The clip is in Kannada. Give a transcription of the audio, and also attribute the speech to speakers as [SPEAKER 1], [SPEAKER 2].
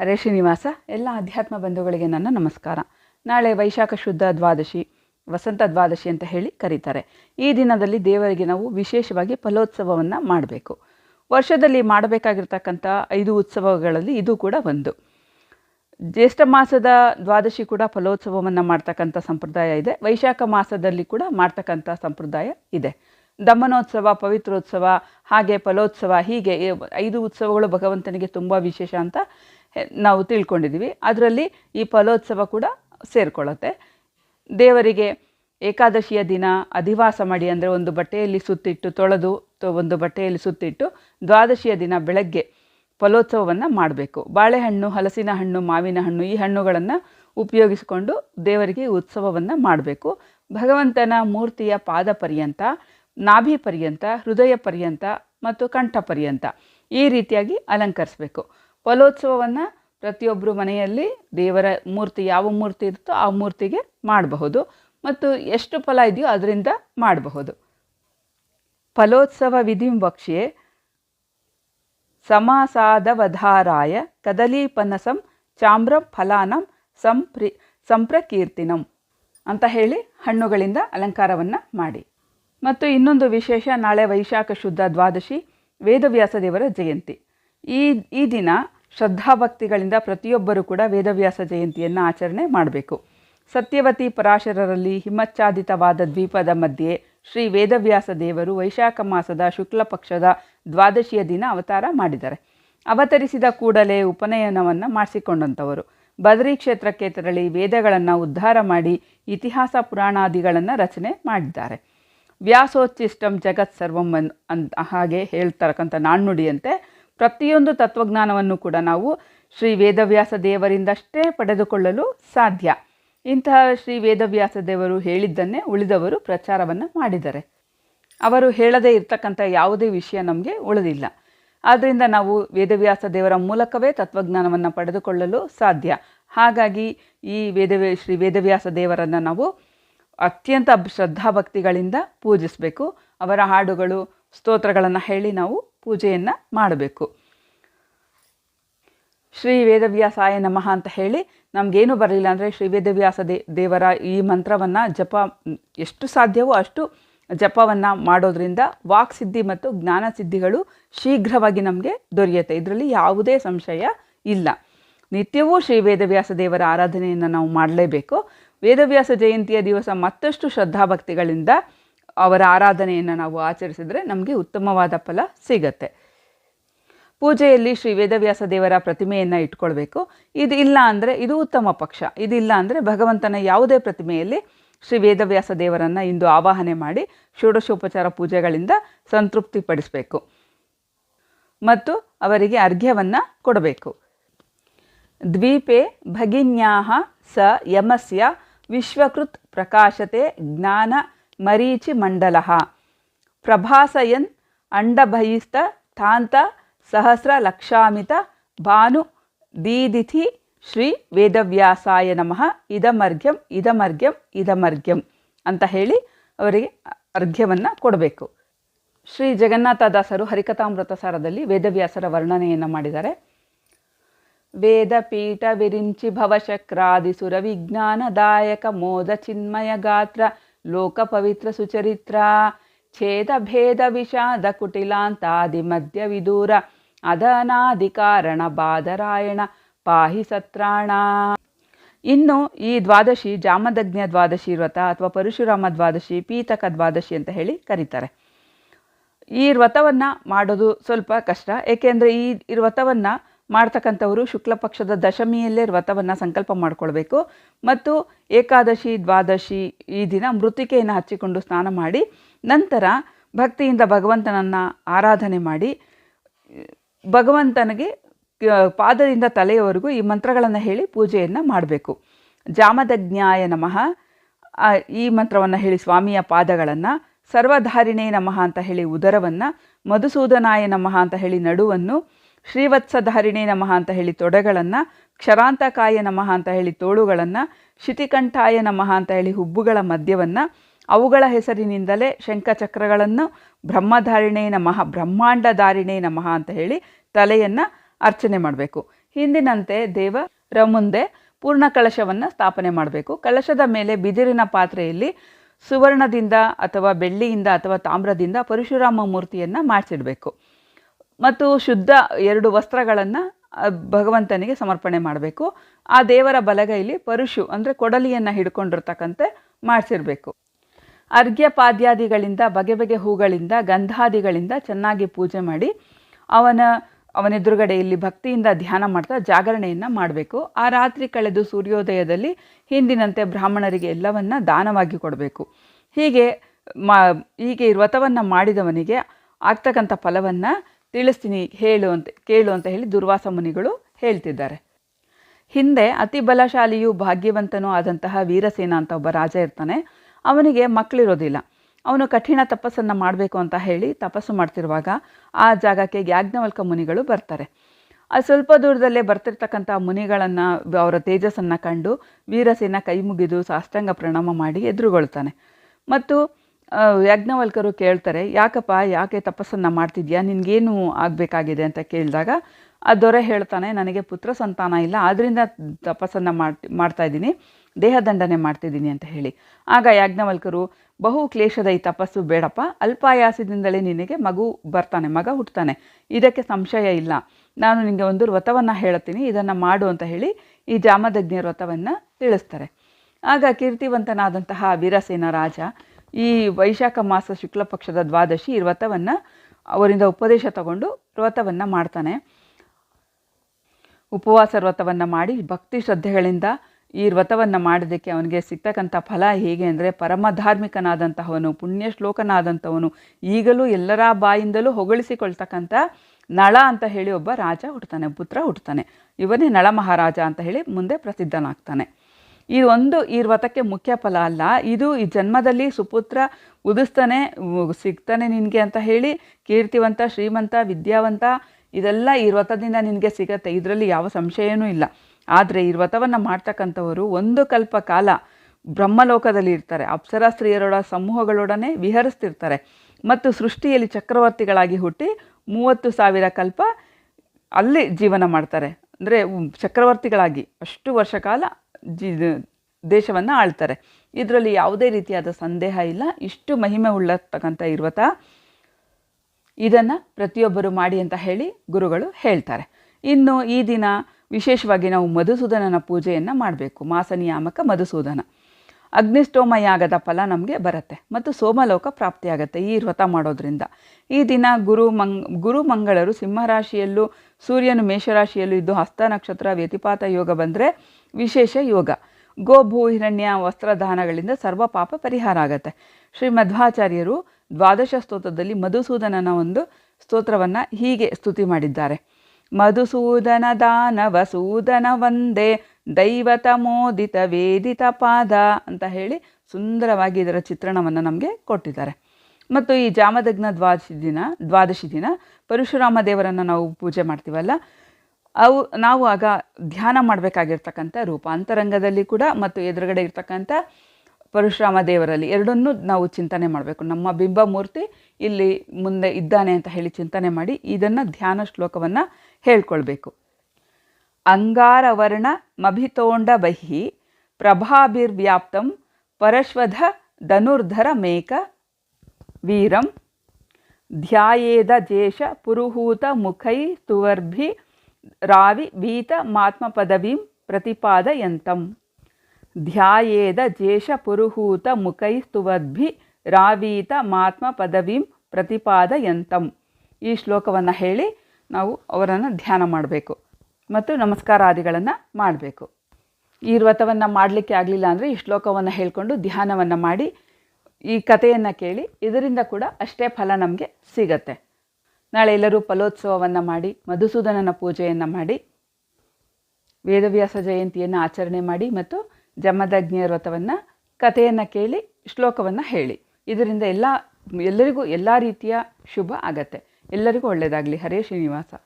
[SPEAKER 1] ಹರೇ ಶ್ರೀನಿವಾಸ, ಎಲ್ಲ ಅಧ್ಯಾತ್ಮ ಬಂಧುಗಳಿಗೆ ನನ್ನ ನಮಸ್ಕಾರ. ನಾಳೆ ವೈಶಾಖ ಶುದ್ಧ ದ್ವಾದಶಿ, ವಸಂತ ದ್ವಾದಶಿ ಅಂತ ಹೇಳಿ ಕರೀತಾರೆ. ಈ ದಿನದಲ್ಲಿ ದೇವರಿಗೆ ನಾವು ವಿಶೇಷವಾಗಿ ಫಲೋತ್ಸವವನ್ನು ಮಾಡಬೇಕು. ವರ್ಷದಲ್ಲಿ ಮಾಡಬೇಕಾಗಿರ್ತಕ್ಕಂಥ ಐದು ಉತ್ಸವಗಳಲ್ಲಿ ಇದು ಕೂಡ ಒಂದು. ಜ್ಯೇಷ್ಠ ಮಾಸದ ದ್ವಾದಶಿ ಕೂಡ ಫಲೋತ್ಸವವನ್ನು ಮಾಡ್ತಕ್ಕಂಥ ಸಂಪ್ರದಾಯ ಇದೆ. ವೈಶಾಖ ಮಾಸದಲ್ಲಿ ಕೂಡ ಮಾಡ್ತಕ್ಕಂಥ ಸಂಪ್ರದಾಯ ಇದೆ. ದಮನೋತ್ಸವ, ಪವಿತ್ರೋತ್ಸವ, ಹಾಗೆ ಫಲೋತ್ಸವ, ಹೀಗೆ ಐದು ಉತ್ಸವಗಳು ಭಗವಂತನಿಗೆ ತುಂಬ ವಿಶೇಷ ಅಂತ ನಾವು ತಿಳ್ಕೊಂಡಿದ್ದೀವಿ ಅದರಲ್ಲಿ ಈ ಫಲೋತ್ಸವ ಕೂಡ ಸೇರಿಕೊಳ್ಳುತ್ತೆ. ದೇವರಿಗೆ ಏಕಾದಶಿಯ ದಿನ, ಅಧಿವಾಸ ಮಾಡಿ ಅಂದರೆ ಒಂದು ಬಟ್ಟೆಯಲ್ಲಿ ಸುತ್ತಿಟ್ಟು, ತೊಳೆದು ಒಂದು ಬಟ್ಟೆಯಲ್ಲಿ ಸುತ್ತಿಟ್ಟು ದ್ವಾದಶಿಯ ದಿನ ಬೆಳಗ್ಗೆ ಫಲೋತ್ಸವವನ್ನು ಮಾಡಬೇಕು. ಬಾಳೆಹಣ್ಣು, ಹಲಸಿನ ಹಣ್ಣು, ಮಾವಿನ ಹಣ್ಣು ಈ ಹಣ್ಣುಗಳನ್ನು ಉಪಯೋಗಿಸಿಕೊಂಡು ದೇವರಿಗೆ ಉತ್ಸವವನ್ನು ಮಾಡಬೇಕು. ಭಗವಂತನ ಮೂರ್ತಿಯ ಪಾದ ಪರ್ಯಂತ, ನಾಭಿ ಪರ್ಯಂತ, ಹೃದಯ ಪರ್ಯಂತ ಮತ್ತು ಕಂಠ ಪರ್ಯಂತ ಈ ರೀತಿಯಾಗಿ ಅಲಂಕರಿಸಬೇಕು. ಫಲೋತ್ಸವವನ್ನು ಪ್ರತಿಯೊಬ್ಬರು ಮನೆಯಲ್ಲಿ ದೇವರ ಮೂರ್ತಿ ಯಾವ ಮೂರ್ತಿ ಇರುತ್ತೋ ಆ ಮೂರ್ತಿಗೆ ಮಾಡಬಹುದು. ಮತ್ತು ಎಷ್ಟು ಫಲ ಇದೆಯೋ ಅದರಿಂದ ಮಾಡಬಹುದು. ಫಲೋತ್ಸವ ವಿಧಿಂ ವಕ್ಷ್ಯೆ ಸಮಾಸಾದವಧಾರಾಯ ಕದಲೀಪನಸಂ ಚಾಮ್ರ ಫಲಾನಂ ಸಂಪ್ರಿ ಸಂಪ್ರಕೀರ್ತಿನಂ ಅಂತ ಹೇಳಿ ಹಣ್ಣುಗಳಿಂದ ಅಲಂಕಾರವನ್ನು ಮಾಡಿ. ಮತ್ತು ಇನ್ನೊಂದು ವಿಶೇಷ ನಾಳೆ ವೈಶಾಖ ಶುದ್ಧ ದ್ವಾದಶಿ ವೇದವ್ಯಾಸ ದೇವರ ಜಯಂತಿ. ಈ ಈ ದಿನ ಶ್ರದ್ಧಾಭಕ್ತಿಗಳಿಂದ ಪ್ರತಿಯೊಬ್ಬರೂ ಕೂಡ ವೇದವ್ಯಾಸ ಜಯಂತಿಯನ್ನು ಆಚರಣೆ ಮಾಡಬೇಕು. ಸತ್ಯವತಿ ಪರಾಶರರಲ್ಲಿ ಹಿಮಚ್ಛಾದಿತವಾದ ದ್ವೀಪದ ಮಧ್ಯೆ ಶ್ರೀ ವೇದವ್ಯಾಸ ದೇವರು ವೈಶಾಖ ಮಾಸದ ಶುಕ್ಲ ಪಕ್ಷದ ದ್ವಾದಶಿಯ ದಿನ ಅವತಾರ ಮಾಡಿದ್ದಾರೆ. ಅವತರಿಸಿದ ಕೂಡಲೇ ಉಪನಯನವನ್ನು ಮಾಡಿಸಿಕೊಂಡಂಥವರು. ಬದರಿ ಕ್ಷೇತ್ರಕ್ಕೆ ತೆರಳಿ ವೇದಗಳನ್ನು ಉದ್ಧಾರ ಮಾಡಿ ಇತಿಹಾಸ ಪುರಾಣಾದಿಗಳನ್ನು ರಚನೆ ಮಾಡಿದ್ದಾರೆ. ವ್ಯಾಸೋಚ್ಚಿಷ್ಟಂ ಜಗತ್ ಸರ್ವಂ ಅನ್, ಹಾಗೆ ಹೇಳ್ತಕ್ಕಂಥ ನಾಣ್ಣುಡಿಯಂತೆ ಪ್ರತಿಯೊಂದು ತತ್ವಜ್ಞಾನವನ್ನು ಕೂಡ ನಾವು ಶ್ರೀ ವೇದವ್ಯಾಸ ದೇವರಿಂದಷ್ಟೇ ಪಡೆದುಕೊಳ್ಳಲು ಸಾಧ್ಯ. ಇಂತಹ ಶ್ರೀ ವೇದವ್ಯಾಸ ದೇವರು ಹೇಳಿದ್ದನ್ನೇ ಉಳಿದವರು ಪ್ರಚಾರವನ್ನು ಮಾಡಿದ್ದಾರೆ ಅವರು ಹೇಳದೇ ಇರತಕ್ಕಂಥ ಯಾವುದೇ ವಿಷಯ ನಮಗೆ ಉಳಿದಿಲ್ಲ. ಆದ್ದರಿಂದ ನಾವು ವೇದವ್ಯಾಸ ದೇವರ ಮೂಲಕವೇ ತತ್ವಜ್ಞಾನವನ್ನು ಪಡೆದುಕೊಳ್ಳಲು ಸಾಧ್ಯ. ಹಾಗಾಗಿ ಈ ವೇದ, ಶ್ರೀ ವೇದವ್ಯಾಸ ದೇವರನ್ನು ನಾವು ಅತ್ಯಂತ ಶ್ರದ್ಧಾಭಕ್ತಿಗಳಿಂದ ಪೂಜಿಸಬೇಕು. ಅವರ ಹಾಡುಗಳು ಸ್ತೋತ್ರಗಳನ್ನು ಹೇಳಿ ನಾವು ಪೂಜೆಯನ್ನು ಮಾಡಬೇಕು. ಶ್ರೀ ವೇದವ್ಯಾಸಾಯ ನಮಃ ಅಂತ ಹೇಳಿ ನಮಗೇನು ಬರಲಿಲ್ಲ ಅಂದರೆ ಶ್ರೀ ವೇದವ್ಯಾಸ ದೇ, ದೇವರ ಈ ಮಂತ್ರವನ್ನು ಜಪ, ಎಷ್ಟು ಸಾಧ್ಯವೋ ಅಷ್ಟು ಜಪವನ್ನು ಮಾಡೋದ್ರಿಂದ ವಾಕ್ಸಿದ್ಧಿ ಮತ್ತು ಜ್ಞಾನ ಸಿದ್ಧಿಗಳು ಶೀಘ್ರವಾಗಿ ನಮಗೆ ದೊರೆಯುತ್ತೆ. ಇದರಲ್ಲಿ ಯಾವುದೇ ಸಂಶಯ ಇಲ್ಲ. ನಿತ್ಯವೂ ಶ್ರೀ ವೇದವ್ಯಾಸ ದೇವರ ಆರಾಧನೆಯನ್ನು ನಾವು ಮಾಡಲೇಬೇಕು. ವೇದವ್ಯಾಸ ಜಯಂತಿಯ ದಿವಸ ಮತ್ತಷ್ಟು ಶ್ರದ್ಧಾಭಕ್ತಿಗಳಿಂದ ಅವರ ಆರಾಧನೆಯನ್ನು ನಾವು ಆಚರಿಸಿದರೆ ನಮಗೆ ಉತ್ತಮವಾದ ಫಲ ಸಿಗತ್ತೆ. ಪೂಜೆಯಲ್ಲಿ ಶ್ರೀ ವೇದವ್ಯಾಸ ದೇವರ ಪ್ರತಿಮೆಯನ್ನು ಇಟ್ಕೊಳ್ಬೇಕು. ಇದು ಇಲ್ಲ ಅಂದರೆ ಇದು ಉತ್ತಮ ಪಕ್ಷ. ಇದಿಲ್ಲ ಅಂದರೆ ಭಗವಂತನ ಯಾವುದೇ ಪ್ರತಿಮೆಯಲ್ಲಿ ಶ್ರೀ ವೇದವ್ಯಾಸ ದೇವರನ್ನು ಇಂದು ಆವಾಹನೆ ಮಾಡಿ ಷೋಡಶೋಪಚಾರ ಪೂಜೆಗಳಿಂದ ಸಂತೃಪ್ತಿಪಡಿಸಬೇಕು ಮತ್ತು ಅವರಿಗೆ ಅರ್ಘ್ಯವನ್ನು ಕೊಡಬೇಕು. ದ್ವೀಪೆ ಭಗಿನ್ಯಾಹ ಸ ಯಮಸ್ಯ ವಿಶ್ವಕೃತ್ ಪ್ರಕಾಶತೆ ಜ್ಞಾನ ಮರೀಚಿ ಮಂಡಲ. ಪ್ರಭಾಸಯನ್ ಅಂಡಭಯಿಸ್ತ ತಾಂತ ಸಹಸ್ರ ಲಕ್ಷಾಮಿತ ಭಾನು ದೀದಿಥಿ ಶ್ರೀ ವೇದವ್ಯಾಸಾಯ ನಮಃ. ಇದಮರ್ಘ್ಯಂ ಇದಮರ್ಘ್ಯಂ ಇದಮರ್ಘ್ಯಂ ಅಂತ ಹೇಳಿ ಅವರಿಗೆ ಅರ್ಘ್ಯವನ್ನು ಕೊಡಬೇಕು. ಶ್ರೀ ಜಗನ್ನಾಥದಾಸರು ಹರಿಕಥಾಮೃತ ಸಾರದಲ್ಲಿ ವೇದವ್ಯಾಸರ ವರ್ಣನೆಯನ್ನು ಮಾಡಿದ್ದಾರೆ. ವೇದಪೀಠ ವಿರಿಂಚಿ ಭವಶಕ್ರಾದಿಸುರ ವಿಜ್ಞಾನದಾಯಕ ಮೋದ ಚಿನ್ಮಯ ಗಾತ್ರ ಲೋಕ ಪವಿತ್ರ ಸುಚರಿತ್ರ ಛೇದ ಭೇದ ವಿಷಾದ ಕುಟಿಲಾಂತಾದಿ ಮಧ್ಯ ವಿದೂರ ಅದನಾದಿ ಕಾರಣ ಬಾದರಾಯಣ ಪಾಹಿ ಸತ್ರಾಣ ಇನ್ನು ಈ ದ್ವಾದಶಿ ಜಾಮದಗ್ನ ದ್ವಾದಶಿ ವ್ರತ ಅಥವಾ ಪರಶುರಾಮ ದ್ವಾದಶಿ, ಪೀತಕ ದ್ವಾದಶಿ ಅಂತ ಹೇಳಿ ಕರೀತಾರೆ. ಈ ವ್ರತವನ್ನು ಮಾಡೋದು ಸ್ವಲ್ಪ ಕಷ್ಟ. ಏಕೆಂದರೆ ಈ ಈ ವ್ರತವನ್ನು ಮಾಡ್ತಕ್ಕಂಥವರು ಶುಕ್ಲ ಪಕ್ಷದ ದಶಮಿಯಲ್ಲೇ ವ್ರತವನ್ನು ಸಂಕಲ್ಪ ಮಾಡಿಕೊಳ್ಬೇಕು. ಮತ್ತು ಏಕಾದಶಿ, ದ್ವಾದಶಿ ಈ ದಿನ ಮೃತಿಕೆಯನ್ನು ಹಚ್ಚಿಕೊಂಡು ಸ್ನಾನ ಮಾಡಿ, ನಂತರ ಭಕ್ತಿಯಿಂದ ಭಗವಂತನನ್ನು ಆರಾಧನೆ ಮಾಡಿ, ಭಗವಂತನಿಗೆ ಪಾದದಿಂದ ತಲೆಯವರೆಗೂ ಈ ಮಂತ್ರಗಳನ್ನು ಹೇಳಿ ಪೂಜೆಯನ್ನು ಮಾಡಬೇಕು. ಜಾಮದಜ್ಞಾಯ ನಮಃ. ಈ ಮಂತ್ರವನ್ನು ಹೇಳಿ ಸ್ವಾಮಿಯ ಪಾದಗಳನ್ನು, ಸರ್ವಧಾರಿಣೇ ನಮಃ ಅಂತ ಹೇಳಿ ಉದರವನ್ನು, ಮಧುಸೂದನಾಯ ನಮಃ ಅಂತ ಹೇಳಿ ನಡುವನ್ನು ಶ್ರೀವತ್ಸಧಾರಿಣೇ ನಮಃ ಅಂತ ಹೇಳಿ ತೊಡೆಗಳನ್ನು, ಕ್ಷರಾಂತಕಾಯ ನಮಃ ಅಂತ ಹೇಳಿ ತೋಳುಗಳನ್ನು, ಶಿತಿಕಂಠಾಯ ನಮಃ ಅಂತ ಹೇಳಿ ಹುಬ್ಬುಗಳ ಮಧ್ಯವನ್ನು ಅವುಗಳ ಹೆಸರಿನಿಂದಲೇ ಶಂಖಚಕ್ರಗಳನ್ನು, ಬ್ರಹ್ಮಧಾರಿಣೇ ನಮಃ, ಬ್ರಹ್ಮಾಂಡಧಾರಿಣೇ ನಮಃ ಅಂತ ಹೇಳಿ ತಲೆಯನ್ನು ಅರ್ಚನೆ ಮಾಡಬೇಕು. ಹಿಂದಿನಂತೆ ದೇವರ ಮುಂದೆ ಪೂರ್ಣ ಕಳಶವನ್ನು ಸ್ಥಾಪನೆ ಮಾಡಬೇಕು. ಕಳಶದ ಮೇಲೆ ಬಿದಿರಿನ ಪಾತ್ರೆಯಲ್ಲಿ ಸುವರ್ಣದಿಂದ ಅಥವಾ ಬೆಳ್ಳಿಯಿಂದ ಅಥವಾ ತಾಮ್ರದಿಂದ ಪರಶುರಾಮ ಮೂರ್ತಿಯನ್ನು ಮಾಡಿಸಿಡಬೇಕು. ಮತ್ತು ಶುದ್ಧ ಎರಡು ವಸ್ತ್ರಗಳನ್ನು ಭಗವಂತನಿಗೆ ಸಮರ್ಪಣೆ ಮಾಡಬೇಕು. ಆ ದೇವರ ಬಲಗೈಲಿ ಪರಶು, ಅಂದರೆ ಕೊಡಲಿಯನ್ನು ಹಿಡ್ಕೊಂಡಿರ್ತಕ್ಕಂತೆ ಮಾಡಿಸಿರಬೇಕು. ಅರ್ಘ್ಯಪಾದ್ಯಾದಿಗಳಿಂದ, ಬಗೆ ಬಗೆ ಹೂಗಳಿಂದ, ಗಂಧಾದಿಗಳಿಂದ ಚೆನ್ನಾಗಿ ಪೂಜೆ ಮಾಡಿ, ಅವನ, ಅವನೆದುರುಗಡೆ ಇಲ್ಲಿ ಭಕ್ತಿಯಿಂದ ಧ್ಯಾನ ಮಾಡ್ತಾ ಜಾಗರಣೆಯನ್ನು ಮಾಡಬೇಕು. ಆ ರಾತ್ರಿ ಕಳೆದು ಸೂರ್ಯೋದಯದಲ್ಲಿ ಹಿಂದಿನಂತೆ ಬ್ರಾಹ್ಮಣರಿಗೆ ಎಲ್ಲವನ್ನ ದಾನವಾಗಿ ಕೊಡಬೇಕು. ಹೀಗೆ, ಮಾ, ಹೀಗೆ ವ್ರತವನ್ನು ಮಾಡಿದವನಿಗೆ ಆಗ್ತಕ್ಕಂಥ ಫಲವನ್ನು ತಿಳಿಸ್ತೀನಿ, ಹೇಳು ಅಂತ, ಕೇಳು ಅಂತ ಹೇಳಿ ದುರ್ವಾಸ ಮುನಿಗಳು ಹೇಳ್ತಿದ್ದಾರೆ. ಹಿಂದೆ ಅತಿ ಬಲಶಾಲಿಯೂ ಭಾಗ್ಯವಂತನೂ ಆದಂತಹ ವೀರಸೇನ ಅಂತ ಒಬ್ಬ ರಾಜ ಇರ್ತಾನೆ. ಅವನಿಗೆ ಮಕ್ಕಳಿರೋದಿಲ್ಲ. ಅವನು ಕಠಿಣ ತಪಸ್ಸನ್ನು ಮಾಡಬೇಕು ಅಂತ ಹೇಳಿ ತಪಸ್ಸು ಮಾಡ್ತಿರುವಾಗ ಆ ಜಾಗಕ್ಕೆ ಯಾಜ್ಞವಲ್ಕ ಮುನಿಗಳು ಬರ್ತಾರೆ. ಆ ಸ್ವಲ್ಪ ದೂರದಲ್ಲೇ ಬರ್ತಿರ್ತಕ್ಕಂಥ ಮುನಿಗಳನ್ನು ಅವರ ತೇಜಸ್ಸನ್ನು ಕಂಡು ವೀರಸೇನ ಕೈ ಮುಗಿದು ಸಾಷ್ಟಾಂಗ ಪ್ರಣಾಮ ಮಾಡಿ ಎದುರುಗೊಳ್ತಾನೆ. ಮತ್ತು ಯಾಜ್ಞವಲ್ಕರು ಕೇಳ್ತಾರೆ, ಯಾಕಪ್ಪ, ಯಾಕೆ ತಪಸ್ಸನ್ನು ಮಾಡ್ತಿದ್ಯಾ? ನಿನಗೇನು ಆಗಬೇಕಾಗಿದೆ? ಅಂತ ಕೇಳಿದಾಗ, ಆ ದೊರೆ ಹೇಳ್ತಾನೆ, ನನಗೆ ಪುತ್ರ ಸಂತಾನ ಇಲ್ಲ ಆದ್ದರಿಂದ ತಪಸ್ಸನ್ನು ಮಾಡಿ ಮಾಡ್ತಾ ಇದ್ದೀನಿ, ದೇಹದಂಡನೆ ಮಾಡ್ತಿದ್ದೀನಿ ಅಂತ ಹೇಳಿ. ಆಗ ಯಾಜ್ಞವಲ್ಕರು, ಬಹು ಕ್ಲೇಶದ ಈ ತಪಸ್ಸು ಬೇಡಪ್ಪ, ಅಲ್ಪಾಯಾಸದಿಂದಲೇ ನಿನಗೆ ಮಗು ಬರ್ತಾನೆ, ಮಗ ಹುಟ್ಟುತ್ತಾನೆ ಇದಕ್ಕೆ ಸಂಶಯ ಇಲ್ಲ. ನಾನು ನಿನಗೆ ಒಂದು ವ್ರತವನ್ನು ಹೇಳ್ತೀನಿ ಇದನ್ನು ಮಾಡು ಅಂತ ಹೇಳಿ ಈ ಜಾಮದಗ್ನಿಯ ವ್ರತವನ್ನು ತಿಳಿಸ್ತಾರೆ. ಆಗ ಕೀರ್ತಿವಂತನಾದಂತಹ ವೀರಸೇನ ರಾಜ ಈ ವೈಶಾಖ ಮಾಸ ಶುಕ್ಲ ಪಕ್ಷದ ದ್ವಾದಶಿ ಈ ವ್ರತವನ್ನು ಅವರಿಂದ ಉಪದೇಶ ತಗೊಂಡು ವ್ರತವನ್ನು ಮಾಡ್ತಾನೆ. ಉಪವಾಸ ವ್ರತವನ್ನು ಮಾಡಿ ಭಕ್ತಿ ಶ್ರದ್ಧೆಗಳಿಂದ ಈ ವ್ರತವನ್ನು ಮಾಡೋದಕ್ಕೆ ಅವನಿಗೆ ಸಿಗ್ತಕ್ಕಂಥ ಫಲ ಹೇಗೆ ಅಂದರೆ ಪರಮಧಾರ್ಮಿಕನಾದಂತಹವನು ಪುಣ್ಯ ಶ್ಲೋಕನಾದಂಥವನು ಈಗಲೂ ಎಲ್ಲರ ಬಾಯಿಂದಲೂ ಹೊಗಳಿಸಿಕೊಳ್ತಕ್ಕಂಥ ನಳ ಅಂತ ಹೇಳಿ ಒಬ್ಬ ರಾಜ ಹುಟ್ಟುತ್ತಾನೆ, ಪುತ್ರ ಹುಟ್ಟುತ್ತಾನೆ. ಇವನೇ ನಳ ಮಹಾರಾಜ ಅಂತ ಹೇಳಿ ಮುಂದೆ ಪ್ರಸಿದ್ಧನಾಗ್ತಾನೆ. ಈ ಒಂದು ಈ ವ್ರತಕ್ಕೆ ಮುಖ್ಯ ಫಲ ಅಲ್ಲ. ಇದು ಈ ಜನ್ಮದಲ್ಲಿ ಸುಪುತ್ರ ಉದಿಸ್ತಾನೆ ಸಿಗ್ತಾನೆ ನಿನಗೆ ಅಂತ ಹೇಳಿ ಕೀರ್ತಿವಂತ, ಶ್ರೀಮಂತ, ವಿದ್ಯಾವಂತ ಇದೆಲ್ಲ ಈ ವ್ರತದಿಂದ ನಿನಗೆ ಸಿಗತ್ತೆ. ಇದರಲ್ಲಿ ಯಾವ ಸಂಶಯನೂ ಇಲ್ಲ. ಆದರೆ ಈ ವ್ರತವನ್ನು ಮಾಡ್ತಕ್ಕಂಥವರು ಒಂದು ಕಲ್ಪ ಕಾಲ ಬ್ರಹ್ಮಲೋಕದಲ್ಲಿ ಇರ್ತಾರೆ. ಅಪ್ಸರ ಸ್ತ್ರೀಯರೊಡ ಸಮೂಹಗಳೊಡನೆ ವಿಹರಿಸ್ತಿರ್ತಾರೆ. ಮತ್ತು ಸೃಷ್ಟಿಯಲ್ಲಿ ಚಕ್ರವರ್ತಿಗಳಾಗಿ ಹುಟ್ಟಿ ಮೂವತ್ತು ಸಾವಿರ ಕಲ್ಪ ಅಲ್ಲಿ ಜೀವನ ಮಾಡ್ತಾರೆ. ಅಂದರೆ ಚಕ್ರವರ್ತಿಗಳಾಗಿ ಅಷ್ಟು ವರ್ಷ ಕಾಲ ಜಿ ದೇಶವನ್ನು ಆಳ್ತಾರೆ. ಇದರಲ್ಲಿ ಯಾವುದೇ ರೀತಿಯಾದ ಸಂದೇಹ ಇಲ್ಲ. ಇಷ್ಟು ಮಹಿಮೆ ಉಳ್ಳತಕ್ಕಂಥ ಇರುವತ ಇದನ್ನು ಪ್ರತಿಯೊಬ್ಬರು ಮಾಡಿ ಅಂತ ಹೇಳಿ ಗುರುಗಳು ಹೇಳ್ತಾರೆ. ಇನ್ನು ಈ ದಿನ ವಿಶೇಷವಾಗಿ ನಾವು ಮಧುಸೂದನನ ಪೂಜೆಯನ್ನು ಮಾಡಬೇಕು. ಮಾಸ ನಿಯಾಮಕ ಮಧುಸೂದನ. ಅಗ್ನಿಷ್ಟೋಮ ಯಾಗದ ಫಲ ನಮಗೆ ಬರುತ್ತೆ ಮತ್ತು ಸೋಮಲೋಕ ಪ್ರಾಪ್ತಿಯಾಗತ್ತೆ ಈ ವ್ರತ ಮಾಡೋದ್ರಿಂದ. ಈ ದಿನ ಗುರು ಮಂಗ್, ಗುರು ಮಂಗಳರು ಸಿಂಹರಾಶಿಯಲ್ಲೂ ಸೂರ್ಯನು ಮೇಷರಾಶಿಯಲ್ಲೂ ಇದ್ದು ಹಸ್ತ ನಕ್ಷತ್ರ ವ್ಯತಿಪಾತ ಯೋಗ ಬಂದರೆ ವಿಶೇಷ ಯೋಗ. ಗೋಭೂ ಹಿರಣ್ಯ ವಸ್ತ್ರದಾನಗಳಿಂದ ಸರ್ವ ಪಾಪ ಪರಿಹಾರ ಆಗತ್ತೆ. ಶ್ರೀ ಮಧ್ವಾಚಾರ್ಯರು ದ್ವಾದಶ ಸ್ತೋತ್ರದಲ್ಲಿ ಮಧುಸೂದನನ ಒಂದು ಸ್ತೋತ್ರವನ್ನು ಹೀಗೆ ಸ್ತುತಿ ಮಾಡಿದ್ದಾರೆ. ಮಧುಸೂದನ ದಾನವಸೂದನ ವಂದೇ ದೈವತ ಮೋದಿತ ವೇದಿತ ಪಾದ ಅಂತ ಹೇಳಿ ಸುಂದರವಾಗಿ ಇದರ ಚಿತ್ರಣವನ್ನು ನಮಗೆ ಕೊಟ್ಟಿದ್ದಾರೆ. ಮತ್ತು ಈ ಜಾಮದಗ್ನ ದ್ವಾದಶಿ ದಿನ ದ್ವಾದಶಿ ದಿನ ಪರಶುರಾಮ ದೇವರನ್ನು ನಾವು ಪೂಜೆ ಮಾಡ್ತೀವಲ್ಲ ಅವು ನಾವು ಆಗ ಧ್ಯಾನ ಮಾಡಬೇಕಾಗಿರ್ತಕ್ಕಂಥ ರೂಪ ಅಂತರಂಗದಲ್ಲಿ ಕೂಡ ಮತ್ತು ಎದುರುಗಡೆ ಇರ್ತಕ್ಕಂಥ ಪರಶುರಾಮ ದೇವರಲ್ಲಿ ಎರಡನ್ನೂ ನಾವು ಚಿಂತನೆ ಮಾಡಬೇಕು. ನಮ್ಮ ಬಿಂಬ ಮೂರ್ತಿ ಇಲ್ಲಿ ಮುಂದೆ ಇದ್ದಾನೆ ಅಂತ ಹೇಳಿ ಚಿಂತನೆ ಮಾಡಿ ಇದನ್ನು ಧ್ಯಾನ ಶ್ಲೋಕವನ್ನು ಹೇಳ್ಕೊಳ್ಬೇಕು. ಅಂಗಾರವರ್ಣ ಮಭಿತೋಂಡ ಬಹಿ ಪ್ರಭಾಭಿರ್ವ್ಯಾಪ್ತಂ ಪರಶ್ವಧ ಧನುರ್ಧರ ಮೇಕ ವೀರಂ ಧ್ಯಾಯೇದ ಜೇಷ ಪುರುಹೂತ ಮುಖೈ ಸ್ತುವರ್ಭಿ ರಾವಿ ವೀತ ಮಾತ್ಮ ಪದವೀಂ ಪ್ರತಿಪಾದಯಂತಂ. ಧ್ಯಾಯೇದ ಜೇಷ ಪುರುಹೂತ ಮುಖೈಸ್ತುವದ್ಭಿ ರಾವೀತ ಮಾತ್ಮ ಪದವೀಂ ಪ್ರತಿಪಾದಯಂತಂ. ಈ ಶ್ಲೋಕವನ್ನು ಹೇಳಿ ನಾವು ಅವರನ್ನು ಧ್ಯಾನ ಮಾಡಬೇಕು ಮತ್ತು ನಮಸ್ಕಾರಾದಿಗಳನ್ನು ಮಾಡಬೇಕು. ಈ ವ್ರತವನ್ನು ಮಾಡಲಿಕ್ಕೆ ಆಗಲಿಲ್ಲ ಅಂದರೆ ಈ ಶ್ಲೋಕವನ್ನು ಹೇಳಿಕೊಂಡು ಧ್ಯಾನವನ್ನು ಮಾಡಿ ಈ ಕಥೆಯನ್ನು ಕೇಳಿ ಇದರಿಂದ ಕೂಡ ಅಷ್ಟೇ ಫಲ ನಮಗೆ ಸಿಗತ್ತೆ. ನಾಳೆ ಎಲ್ಲರೂ ಫಲೋತ್ಸವವನ್ನು ಮಾಡಿ, ಮಧುಸೂದನನ ಪೂಜೆಯನ್ನು ಮಾಡಿ, ವೇದವ್ಯಾಸ ಜಯಂತಿಯನ್ನು ಆಚರಣೆ ಮಾಡಿ ಮತ್ತು ಜಮದಗ್ನಿಯ ವ್ರತವನ್ನು, ಕಥೆಯನ್ನು ಕೇಳಿ, ಶ್ಲೋಕವನ್ನು ಹೇಳಿ. ಇದರಿಂದ ಎಲ್ಲ, ಎಲ್ಲರಿಗೂ ಎಲ್ಲ ರೀತಿಯ ಶುಭ ಆಗತ್ತೆ. ಎಲ್ಲರಿಗೂ ಒಳ್ಳೆಯದಾಗಲಿ ಹರೇ ಶ್ರೀನಿವಾಸ.